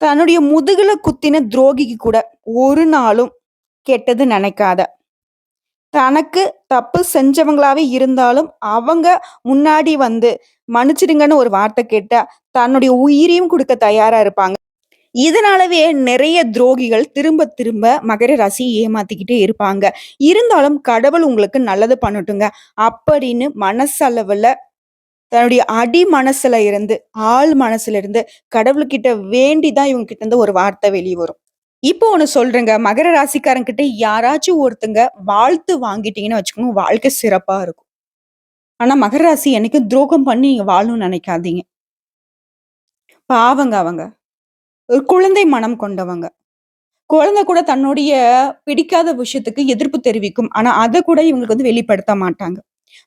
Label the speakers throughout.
Speaker 1: தன்னுடைய முதுகுல குத்தின துரோகிக்கு கூட ஒரு நாளும் கெட்டது நினைக்காத. தனக்கு தப்பு செஞ்சவங்களாவே இருந்தாலும், அவங்க முன்னாடி வந்து மன்னிச்சிடுங்கன்னு ஒரு வார்த்தை கேட்டா, தன்னுடைய உயிரையும் கொடுக்க தயாரா இருப்பாங்க. இதனாலவே நிறைய துரோகிகள் திரும்ப திரும்ப மகர ராசியை ஏமாத்திக்கிட்டே இருப்பாங்க. இருந்தாலும் கடவுள் உங்களுக்கு நல்லது பண்ணட்டுங்க. அப்படின்னு மனசளவுல தன்னுடைய அடி மனசுல இருந்து, ஆழ் மனசுல இருந்து கடவுள்கிட்ட வேண்டிதான் இவங்க கிட்ட இருந்து ஒரு வார்த்தை வெளியே வரும். இப்போ ஒண்ணு சொல்றேங்க. மகர ராசிக்காரங்கிட்ட யாராச்சும் ஒருத்தங்க வாழ்த்து வாங்கிட்டீங்கன்னு வச்சுக்கோங்க, வாழ்க்கை சிறப்பா இருக்கும். ஆனா மகர ராசி என்னைக்கும் துரோகம் பண்ணி நீங்க வாழணும்னு நினைக்காதீங்க. பாவங்க அவங்க. ஒரு குழந்தை மனம் கொண்டவங்க. குழந்தை கூட தன்னுடைய பிடிக்காத விஷயத்துக்கு எதிர்ப்பு தெரிவிக்கும். ஆனா அதை கூட இவங்களுக்கு வந்து வெளிப்படுத்த மாட்டாங்க.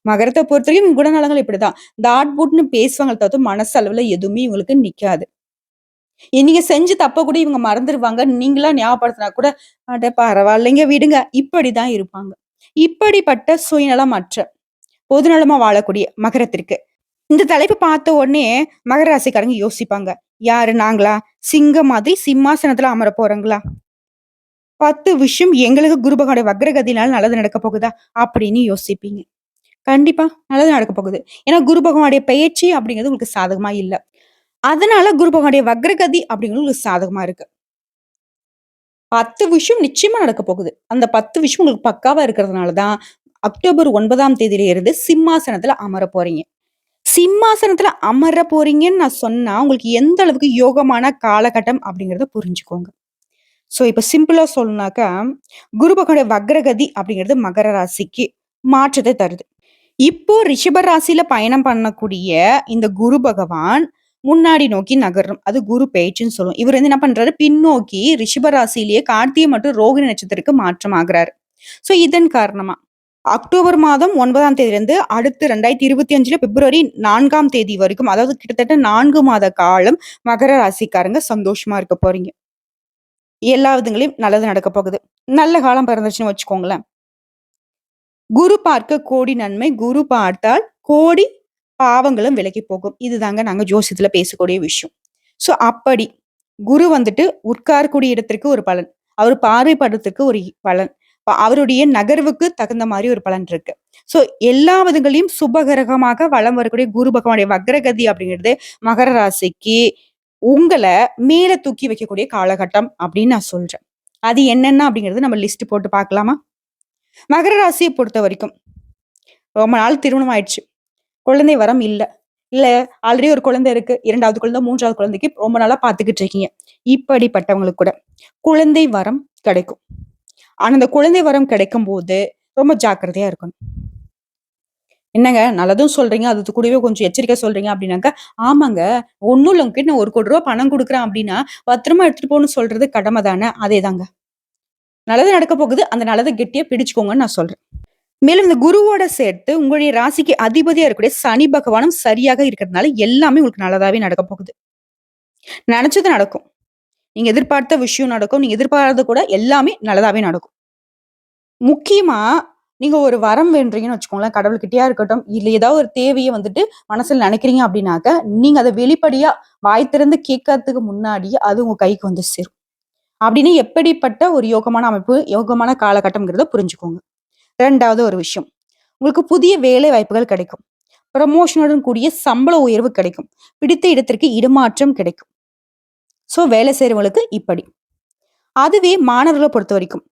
Speaker 1: மகரத்தை பொறுத்தவரைக்கும் இவங்க குணநலங்கள் இப்படிதான். தாட் பூட்ன்னு பேசுவாங்களே தவிர்த்து மனசளவுல எதுவுமே இவங்களுக்கு நிக்காது. நீங்க செஞ்சு தப்ப கூட இவங்க மறந்துடுவாங்க நீங்களா ஞாபகப்படுத்தினா கூட, அட பரவாயில்லைங்க விடுங்க. இப்படிதான் இருப்பாங்க. இப்படிப்பட்ட சுயநலமற்ற, பொதுநலமா வாழக்கூடிய மகரத்திற்கு, இந்த தலைப்பு பார்த்த உடனே மகர ராசிக்காரங்க யோசிப்பாங்க. யாரு நாங்களா? சிங்கம் மாதிரி சிம்மாசனத்துல அமர போறோங்களா? 10 விஷயம் எங்களுக்கு குருபகோட வக்ரகதினால நல்லது நடக்க போகுதா? அப்படின்னு யோசிப்பீங்க. கண்டிப்பா நல்லது நடக்க போகுது. ஏன்னா குரு பகவானுடைய பெயர்ச்சி அப்படிங்கிறது உங்களுக்கு சாதகமா இல்ல. அதனால குரு பகவானுடைய வக்ரகதி அப்படிங்கிறது உங்களுக்கு சாதகமா இருக்கு. 10 விஷயம் நிச்சயமா நடக்க போகுது. அந்த 10 விஷயம் உங்களுக்கு பக்காவா இருக்கிறதுனால தான், அக்டோபர் ஒன்பதாம் தேதியில இருந்து சிம்மாசனத்துல அமர போறீங்க. சிம்மாசனத்துல அமர போறீங்கன்னு நான் சொன்னா, உங்களுக்கு எந்த அளவுக்கு யோகமான காலகட்டம் அப்படிங்கிறத புரிஞ்சுக்கோங்க. ஸோ இப்ப சிம்பிளா சொல்லணும்னாக்கா, குரு பகவானுடைய வக்ரகதி அப்படிங்கிறது மகர ராசிக்கு மாற்றத்தை தருது. இப்போ ரிஷபராசியில பயணம் பண்ணக்கூடிய இந்த குரு பகவான் முன்னாடி நோக்கி நகரும். அது குரு பேச்சுன்னு சொல்லுவோம். இவர் வந்து என்ன பண்றாரு? பின்னோக்கி ரிஷபராசிலேயே கார்த்திகை மற்றும் ரோகிணி நட்சத்திரத்துக்கு மாற்றமாகுறாரு. ஸோ இதன் காரணமா அக்டோபர் மாதம் ஒன்பதாம் தேதியிலிருந்து அடுத்து 2025ல பிப்ரவரி நான்காம் தேதி வரைக்கும், அதாவது கிட்டத்தட்ட நான்கு மாத காலம் மகர ராசிக்காரங்க சந்தோஷமா இருக்க போறீங்க. எல்லா விதங்களையும் நல்லது நடக்க போகுது. நல்ல காலம் பிறந்துச்சுன்னு வச்சுக்கோங்களேன். குரு பார்க்க கோடி நன்மை, குரு பார்த்தால் கோடி பாவங்களும் விலகி போகும். இதுதாங்க நாங்க ஜோசியத்துல பேசக்கூடிய விஷயம். ஸோ அப்படி குரு வந்துட்டு உட்காரக்கூடிய இடத்திற்கு ஒரு பலன். அவர் பார்வைப்படுறதுக்கு ஒரு பலன். அவருடைய நகர்வுக்கு தகுந்த மாதிரி ஒரு பலன் இருக்கு. ஸோ எல்லா விதங்களையும் சுபகிரகமாக வலம் வரக்கூடிய குரு பகவானுடைய வக்ரகதி அப்படிங்கிறது மகர ராசிக்கு உங்களை மேல தூக்கி வைக்கக்கூடிய காலகட்டம் அப்படின்னு நான் சொல்றேன். அது என்னென்ன அப்படிங்கிறது நம்ம லிஸ்ட் போட்டு பார்க்கலாமா? மகர ராசிய பொறுத்தவரைக்கும், ரொம்ப நாள் திருமணம் ஆயிடுச்சு. குழந்தை வரம் இல்ல. இல்ல ஆல்ரெடி ஒரு குழந்தை இருக்கு. இரண்டாவது குழந்தை, மூன்றாவது குழந்தைக்கு ரொம்ப நாளா பார்த்துக்கிட்டு இருக்கீங்க. இப்படிப்பட்டவங்களுக்கு கூட குழந்தை வரம் கிடைக்கும். ஆனா அந்த குழந்தை வரம் கிடைக்கும்போது ரொம்ப ஜாக்கிரதையா இருக்கணும். என்னங்க நல்லதும் சொல்றீங்க, அது கூடவே கொஞ்சம் எச்சரிக்கை சொல்றீங்க அப்படின்னாக்கா, ஆமாங்க ஒன்னும் இல்ல உங்ககிட்ட நான் ரூ. 1,00,00,000 பணம் கொடுக்குறேன் அப்படின்னா, பத்திரமா எடுத்துட்டு போகணும்னு சொல்றது கடமை தானே! அதேதாங்க. நல்லது நடக்க போகுது. அந்த நல்லதை கெட்டியா பிடிச்சுக்கோங்கன்னு நான் சொல்றேன். மேலும் இந்த குருவோட சேர்த்து உங்களுடைய ராசிக்கு அதிபதியா இருக்கக்கூடிய சனி பகவானும் சரியாக இருக்கிறதுனால எல்லாமே உங்களுக்கு நல்லதாவே நடக்க போகுது. நினைச்சது நடக்கும். நீங்க எதிர்பார்த்த விஷயம் நடக்கும். நீங்க எதிர்பார்த்தது கூட எல்லாமே நல்லதாவே நடக்கும். முக்கியமா நீங்க ஒரு வரம் வேண்டுறீங்கன்னு வச்சுக்கோங்களேன், கடவுள்கிட்டயா இருக்கட்டும், இல்ல ஏதாவது ஒரு தேவையை வந்துட்டு மனசுல நினைக்கிறீங்க அப்படின்னாக்க, நீங்க அதை வெளிப்படையா வாய் திறந்து கேட்கறதுக்கு முன்னாடியே அது உங்க கைக்கு வந்து சேரும். அப்படின்னு எப்படிப்பட்ட ஒரு யோகமான அமைப்பு, யோகமான காலகட்டம்ங்கிறத புரிஞ்சுக்கோங்க. ரெண்டாவது ஒரு விஷயம். உங்களுக்கு புதிய வேலை வாய்ப்புகள் கிடைக்கும். ப்ரமோஷனுடன் கூடிய சம்பள உயர்வு கிடைக்கும். பிடித்த இடத்திற்கு இடமாற்றம் கிடைக்கும். ஸோ வேலை செய்கிறவங்களுக்கு இப்படி. அதுவே மாணவர்களை பொறுத்த வரைக்கும்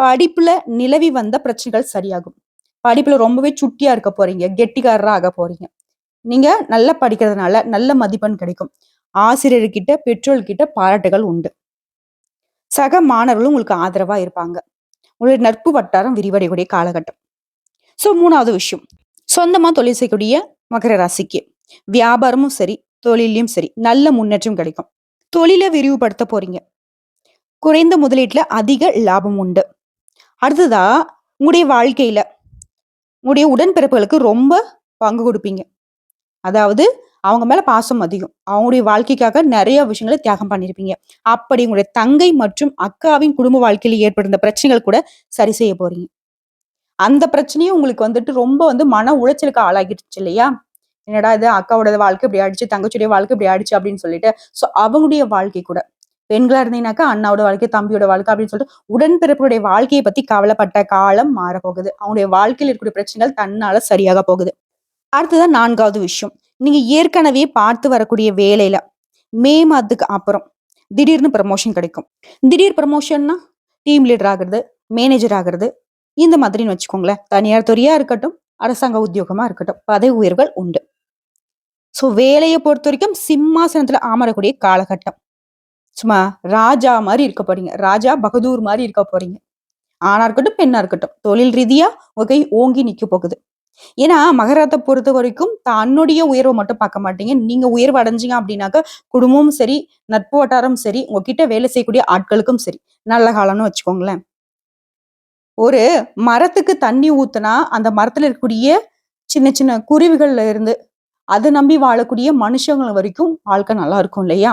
Speaker 1: படிப்புல நிலவி வந்த பிரச்சனைகள் சரியாகும். படிப்புல ரொம்பவே சுட்டியா இருக்க போறீங்க. கெட்டிக்காரரா ஆக போறீங்க. நீங்க நல்லா படிக்கிறதுனால நல்ல மதிப்பெண் கிடைக்கும். ஆசிரியர்கிட்ட, பெற்றோர்கிட்ட பாராட்டுகள் உண்டு. சக மாணவர்களும் உங்களுக்கு ஆதரவா இருப்பாங்க. உங்களுடைய நட்பு வட்டாரம் விரிவடையக்கூடிய காலகட்டம். ஸோ மூணாவது விஷயம். சொந்தமா தொழில் செய்யக்கூடிய மகர ராசிக்கு, வியாபாரமும் சரி, தொழிலையும் சரி, நல்ல முன்னேற்றம் கிடைக்கும். தொழிலை விரிவுபடுத்த போறீங்க. குறைந்த முதலீட்டில் அதிக லாபம் உண்டு. அடுத்ததா உங்களுடைய வாழ்க்கையில, உங்களுடைய உடன்பிறப்புகளுக்கு ரொம்ப பங்கு கொடுப்பீங்க அதாவது அவங்க மேல பாசம் அதிகம். அவங்களுடைய வாழ்க்கைக்காக நிறைய விஷயங்கள தியாகம் பண்ணியிருப்பீங்க. அப்படி உங்களுடைய தங்கை மற்றும் அக்காவின் குடும்ப வாழ்க்கையில் ஏற்படுத்த பிரச்சனைகள் கூட சரி செய்ய போறீங்க. அந்த பிரச்சனையும் உங்களுக்கு வந்துட்டு ரொம்ப வந்து மன உளைச்சலுக்கு ஆளாகிடுச்சு இல்லையா? என்னடா இது அக்காவோட வாழ்க்கை இப்படி ஆயிடுச்சு, தங்கச்சியுடைய வாழ்க்கை இப்படி ஆயிடுச்சு அப்படின்னு சொல்லிட்டு, ஸோ அவங்களுடைய வாழ்க்கை கூட பெண்களா இருந்தீங்கன்னாக்கா அண்ணாவோட வாழ்க்கை தம்பியோட வாழ்க்கை அப்படின்னு சொல்லிட்டு உடன்பிறப்புடைய வாழ்க்கையை பத்தி கவலைப்பட்ட காலம் மாறப்போகுது அவங்களுடைய வாழ்க்கையில் இருக்கக்கூடிய பிரச்சனைகள் தன்னால சரியாக போகுது அடுத்ததான் நான்காவது விஷயம் நீங்கள் ஏற்கனவே பார்த்து வரக்கூடிய வேலையில மே மாதத்துக்கு அப்புறம் திடீர்னு ப்ரமோஷன் கிடைக்கும். திடீர் ப்ரமோஷன்னா டீம் லீடர் ஆகுறது மேனேஜர் ஆகிறது இந்த மாதிரின்னு வச்சுக்கோங்களேன். தனியார் துறையா இருக்கட்டும் அரசாங்க உத்தியோகமா இருக்கட்டும் பதவி உயர்வுகள் உண்டு. ஸோ வேலையை பொறுத்த வரைக்கும் சிம்மாசனத்தில் அமரக்கூடிய காலகட்டம். சும்மா ராஜா மாதிரி இருக்க போறீங்க. ராஜா பகதூர் மாதிரி இருக்க போறீங்க. ஆணா இருக்கட்டும் பெண்ணா இருக்கட்டும் தொழில் ரீதியா உங்க கை ஓங்கி நிக்க போகுது. ஏன்னா மகரத்தை பொறுத்த வரைக்கும் தன்னுடைய உயர்வை மட்டும் பார்க்க மாட்டீங்க. நீங்க உயர்வு அடைஞ்சீங்க அப்படின்னாக்க குடும்பமும் சரி நட்பு வட்டாரம் சரி உங்ககிட்ட வேலை செய்யக்கூடிய ஆட்களுக்கும் சரி. நல்ல காலம்னு வச்சுக்கோங்களேன். ஒரு மரத்துக்கு தண்ணி ஊத்துனா அந்த மரத்துல இருக்கக்கூடிய சின்ன சின்ன குருவிகள்ல இருந்து அதை நம்பி வாழக்கூடிய மனுஷங்கள் வரைக்கும் வாழ்க்கை நல்லா இருக்கும் இல்லையா?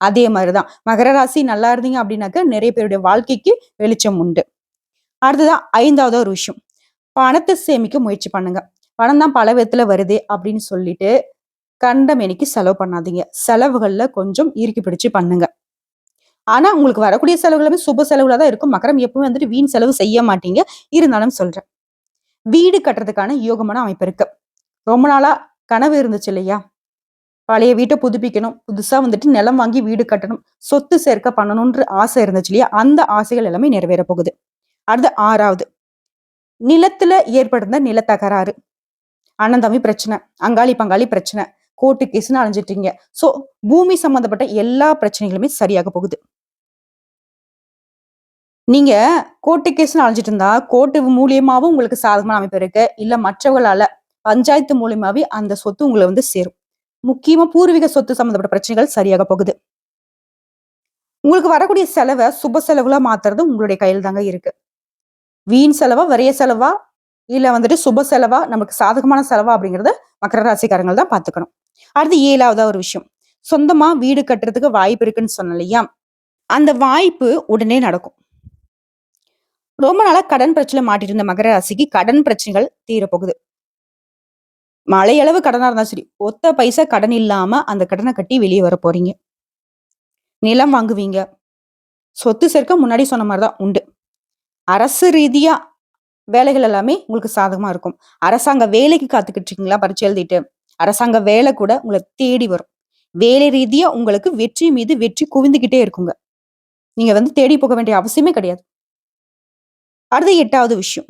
Speaker 1: அதே மாதிரிதான். மகர ராசி நல்லா இருந்தீங்க அப்படின்னாக்க நிறைய பேருடைய வாழ்க்கைக்கு வெளிச்சம் உண்டு. அடுத்ததான் ஐந்தாவது ஒரு விஷயம். பணத்தை சேமிக்க முயற்சி பண்ணுங்க. பணம் தான் பல விதத்துல வருது அப்படின்னு சொல்லிட்டு கண்டமேனிக்கு செலவு பண்ணாதீங்க. செலவுகள்ல கொஞ்சம் இறுக்கி பிடிச்சு பண்ணுங்க. ஆனா உங்களுக்கு வரக்கூடிய செலவுகளுமே சுப செலவுல தான் இருக்கும். மக்கரம் எப்பவுமே வந்துட்டு வீண் செலவு செய்ய மாட்டீங்க. இருந்தாலும் சொல்றேன். வீடு கட்டுறதுக்கான யோகமான அமைப்பு இருக்கு. ரொம்ப நாளா கனவு இருந்துச்சு இல்லையா? பழைய வீட்டை புதுப்பிக்கணும். புதுசா வந்துட்டு நிலம் வாங்கி வீடு கட்டணும். சொத்து சேர்க்க பண்ணணும்ன்ற ஆசை இருந்துச்சு இல்லையா? அந்த ஆசைகள் எல்லாமே நிறைவேற போகுது. அடுத்து ஆறாவது நிலத்துல ஏற்படுத்த நிலத்தகராறு. அண்ணந்தம்பி பிரச்சனை அங்காளி பங்காளி பிரச்சனை கோர்ட்டு கேஸ்னு அலைஞ்சிட்டீங்க. சோ பூமி சம்பந்தப்பட்ட எல்லா பிரச்சனைகளுமே சரியாக போகுது. நீங்க கோர்ட்டு கேஸ்னு அழிஞ்சிட்டு இருந்தா கோர்ட்டு மூலியமாவும் உங்களுக்கு சாதகமான அமைப்பு இருக்கு. இல்ல மற்றவர்களால பஞ்சாயத்து மூலியமாவே அந்த சொத்து உங்களை வந்து சேரும். முக்கியமா பூர்வீக சொத்து சம்பந்தப்பட்ட பிரச்சனைகள் சரியாக போகுது. உங்களுக்கு வரக்கூடிய செலவை சுப செலவுல மாத்துறது உங்களுடைய கையில் தாங்க இருக்கு. வீண் செலவா வரைய செலவா இல்ல வந்துட்டு சுப செலவா நமக்கு சாதகமான செலவா அப்படிங்கறத மகர ராசிக்காரங்கள் தான் பாத்துக்கணும். அடுத்து ஏழாவதா ஒரு விஷயம். சொந்தமா வீடு கட்டுறதுக்கு வாய்ப்பு இருக்குன்னு சொன்னலையா இல்லையா? அந்த வாய்ப்பு உடனே நடக்கும். ரொம்ப நாளா கடன் பிரச்சனை மாட்டிட்டு இருந்த மகர ராசிக்கு கடன் பிரச்சனைகள் தீரப்போகுது. மழையளவு கடனா இருந்தா சரி ஒத்த பைசா கடன் இல்லாம அந்த கடனை கட்டி வெளியே வர போறீங்க. நிலம் வாங்குவீங்க. சொத்து சேர்க்க முன்னாடி சொன்ன மாதிரிதான் உண்டு. அரசு ரீதியா வேலைகள் எல்லாமே உங்களுக்கு சாதகமா இருக்கும். அரசாங்க வேலைக்கு காத்துக்கிட்டு இருக்கீங்களா பரிச்சு எழுதிட்டு. அரசாங்க வேலை கூட உங்களை தேடி வரும். வேலை ரீதியா உங்களுக்கு வெற்றி மீது வெற்றி குவிந்துகிட்டே இருக்குங்க. நீங்க வந்து தேடி போக வேண்டிய அவசியமே கிடையாது. அடுத்த எட்டாவது விஷயம்.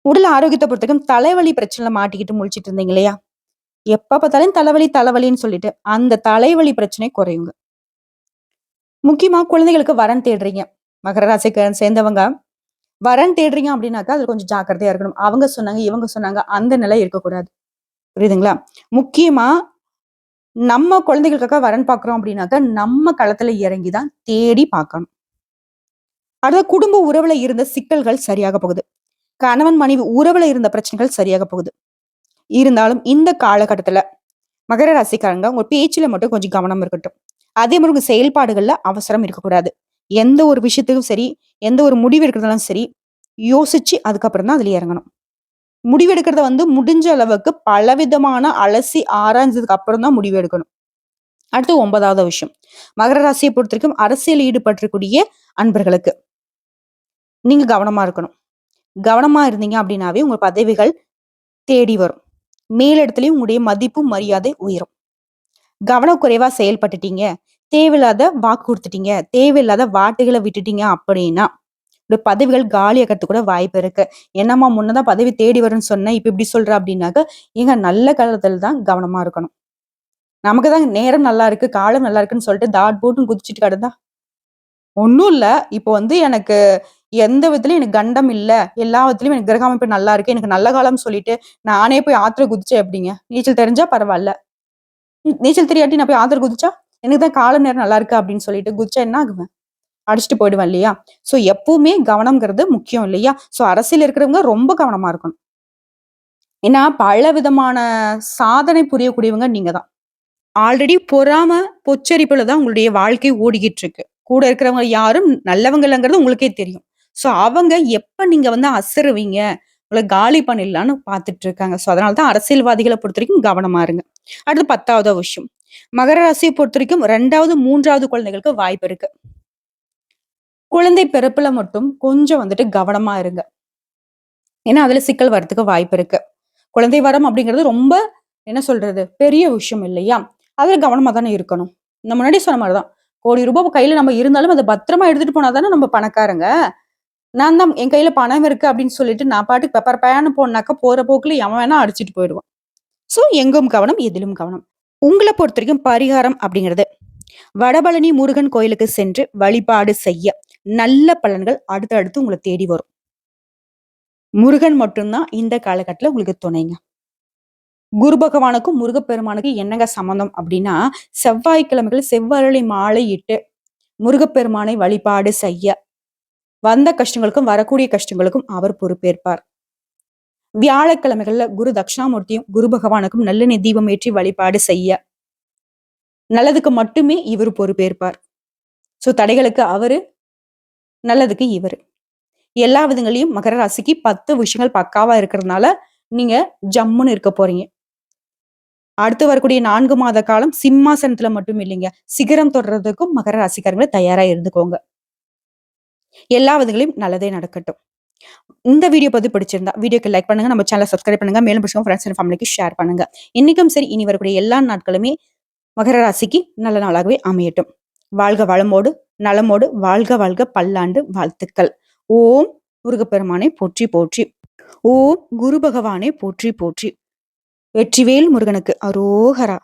Speaker 1: உடல் ஆரோக்கியத்தை பொறுத்தவரைக்கும் தலைவலி பிரச்சனை மாட்டிக்கிட்டு முழிச்சிட்டு இருந்தீங்க இல்லையா? எப்ப பார்த்தாலும் தலைவலி தலைவலின்னு சொல்லிட்டு அந்த தலைவலி பிரச்சனை குறையுங்க. முக்கியமா குழந்தைகளுக்கு வரன் தேடுறீங்க. மகர ராசிக்கு சேர்ந்தவங்க. வரன் தேடுறீங்க அப்படின்னாக்கா அதுல கொஞ்சம் ஜாக்கிரதையா இருக்கணும். அவங்க சொன்னாங்க இவங்க சொன்னாங்க அந்த நிலை இருக்கக்கூடாது. புரியுதுங்களா? முக்கியமா நம்ம குழந்தைகளுக்காக வரன் பார்க்குறோம் அப்படின்னாக்கா நம்ம களத்துல இறங்கி தான் தேடி பார்க்கணும். அடுத்த குடும்ப உறவுல இருந்த சிக்கல்கள் சரியாக போகுது. கணவன் மனைவி உறவுல இருந்த பிரச்சனைகள் சரியாக போகுது. இருந்தாலும் இந்த காலகட்டத்துல மகர ராசிக்காரங்க உங்க பேச்சுல மட்டும் கொஞ்சம் கவனம் இருக்கட்டும். அதே மாதிரி உங்க செயல்பாடுகள்ல அவசரம் இருக்கக்கூடாது. எந்த ஒரு விஷயத்துக்கும் சரி எந்த ஒரு முடிவு எடுக்கிறதாலும் சரி யோசிச்சு அதுக்கப்புறம் தான் அதுல இறங்கணும். முடிவு எடுக்கிறத வந்து முடிஞ்ச அளவுக்கு பலவிதமான அலசி ஆராய்ஞ்சதுக்கு அப்புறம் தான் முடிவு எடுக்கணும். அடுத்து ஒன்பதாவது விஷயம். மகர ராசியை பொறுத்த வரைக்கும் அரசியல் ஈடுபட்டிருக்கூடிய அன்பர்களுக்கு நீங்க கவனமா இருக்கணும். கவனமா இருந்தீங்க அப்படின்னாவே உங்க பதவிகள் தேடி வரும். மேலிடத்துலயும் உங்களுடைய மதிப்பும் மரியாதை உயரும். கவனக்குறைவா செயல்பட்டுட்டீங்க. தேவையில்லாத வாக்கு கொடுத்துட்டீங்க தேவையில்லாத வாட்டுகளை விட்டுட்டீங்க அப்படின்னா இந்த பதவிகள் காலியாக கூட வாய்ப்பு இருக்கு. என்னம்மா முன்னதான் பதவி தேடி வரும்னு சொன்னேன் இப்ப இப்படி சொல்ற அப்படின்னாக்க எங்க நல்ல காலத்துல தான் கவனமா இருக்கணும். நமக்கு தான் நேரம் நல்லா இருக்கு காலம் நல்லா இருக்குன்னு சொல்லிட்டு தாட் போட்டும் குதிச்சுட்டு கிடந்தா? ஒன்றும் இல்ல. இப்போ வந்து எனக்கு எந்த விதத்துலயும் எனக்கு கண்டம் இல்ல. எல்லா விதத்துலயும் எனக்கு கிரக அமைப்பு நல்லா இருக்கு. எனக்கு நல்ல காலம் சொல்லிட்டு நானே போய் ஆத்திர குதிச்சேன் எப்படிங்க நீச்சல் தெரிஞ்சா பரவாயில்ல. நீச்சல் தெரியாட்டி நான் போய் ஆத்திர குதிச்சா? எனக்கு தான் கால நேரம் நல்லா இருக்கு அப்படின்னு சொல்லிட்டு குதிச்சா என்ன ஆகுவேன்? அடிச்சுட்டு போயிடுவேன் இல்லையா? சோ எப்பவுமே கவனம்ங்கிறது முக்கியம் இல்லையா? சோ அரசியல் இருக்கிறவங்க ரொம்ப கவனமா இருக்கணும். ஏன்னா பல விதமான சாதனை புரியக்கூடியவங்க நீங்க தான். ஆல்ரெடி பொறாம பொச்சரிப்புல தான் உங்களுடைய வாழ்க்கை ஓடிக்கிட்டு இருக்கு கூட இருக்கிறவங்க யாரும் நல்லவங்கங்கிறது உங்களுக்கே தெரியும். சோ அவங்க எப்ப நீங்க வந்து அசருவீங்க? உங்களை காலி பண்ணிடலான்னு பார்த்துட்டு இருக்காங்க. சோ அதனால தான் அரசியல்வாதிகளை பொறுத்த வரைக்கும் கவனமா இருங்க. அடுத்து பத்தாவது விஷயம். மகர ராசியை பொறுத்தவரைக்கும் 2வது, 3வது குழந்தைகளுக்கு வாய்ப்பு இருக்கு. குழந்தை பிறப்புல மட்டும் கொஞ்சம் வந்துட்டு கவனமா இருங்க. ஏன்னா, அதுல சிக்கல் வரதுக்கு வாய்ப்பு இருக்கு. குழந்தை வரம் அப்படிங்கிறது ரொம்ப என்ன சொல்றது? பெரிய விஷயம் இல்லையா? அதுல கவனமா தானே இருக்கணும். இந்த முன்னாடி சொன்ன மாதிரிதான் கோடி ரூபாய் கையில நம்ம இருந்தாலும் அதை பத்திரமா எடுத்துட்டு போனா தானே நம்ம பணக்காரங்க. நான் தான் என் கையில பணம் இருக்கு அப்படின்னு சொல்லிட்டு நான் பாட்டுக்கு பெப்பர் பேன்னு போனாக்கா போற போக்குல எவன் வேணா அடிச்சுட்டு போயிடுவான். ஸோ எங்கும் கவனம், எதிலும் கவனம். உங்களை பொறுத்த வரைக்கும் பரிகாரம் அப்படிங்கிறது, வடபழனி முருகன் கோயிலுக்கு சென்று வழிபாடு செய்ய நல்ல பலன்கள் அடுத்தடுத்து உங்களை தேடி வரும். முருகன் மட்டும்தான் இந்த காலகட்டத்தில் உங்களுக்கு துணைங்க. குரு பகவானுக்கும், முருகப்பெருமானுக்கும் என்னங்க சம்மந்தம் அப்படின்னா, செவ்வாய்க்கிழமைகள் செவ்வரளி மாலை இட்டு முருகப்பெருமானை வழிபாடு செய்ய, வந்த கஷ்டங்களுக்கும், வரக்கூடிய கஷ்டங்களுக்கும் அவர் பொறுப்பேற்பார். வியாழக்கிழமைகள்ல குரு தக்ஷாமூர்த்தியும் குரு பகவானுக்கும் நல்லெண்ணெய் தீபம் ஏற்றி வழிபாடு செய்ய, நல்லதுக்கு மட்டுமே இவர் பொறுப்பேற்பார். ஸோ தடைகளுக்கு அவரு, நல்லதுக்கு இவரு. எல்லா விதங்களையும் மகர ராசிக்கு 10 விஷயங்கள் பக்காவா இருக்கிறதுனால, நீங்க ஜம்முன்னு இருக்க போறீங்க. அடுத்து வரக்கூடிய நான்கு மாத காலம் சிம்மாசனத்துல மட்டும் இல்லைங்க. சிகரம் தொடுறதுக்கும் மகர ராசிக்காரங்களை தயாரா இருந்துக்கோங்க. எல்லா விதங்களையும் நல்லதே நடக்கட்டும். இந்த வீடியோ பதிவு பிடிச்சிருந்தா, வீடியோக்கு லைக் பண்ணுங்க. நம்ம சேனல சப்ஸ்கிரைப் பண்ணுங்க. மேலும் பிடிச்சவங்க ஃப்ரெண்ட்ஸ் அண்ட் ஃபேமிலிக்கு ஷேர் பண்ணுங்க. இன்னைக்கும் சரி, இனி வரக்கூடிய எல்லா நாட்களுமே மகர ராசிக்கு நல்ல நாளாகவே அமையட்டும். வாழ்க வளமோடு, நலமோடு, வாழ்க வாழ்க பல்லாண்டு வாழ்த்துக்கள். ஓம் முருகப்பெருமானை போற்றி போற்றி. ஓம் குரு பகவானை போற்றி போற்றி. வெற்றிவேல் முருகனுக்கு அரோகரா.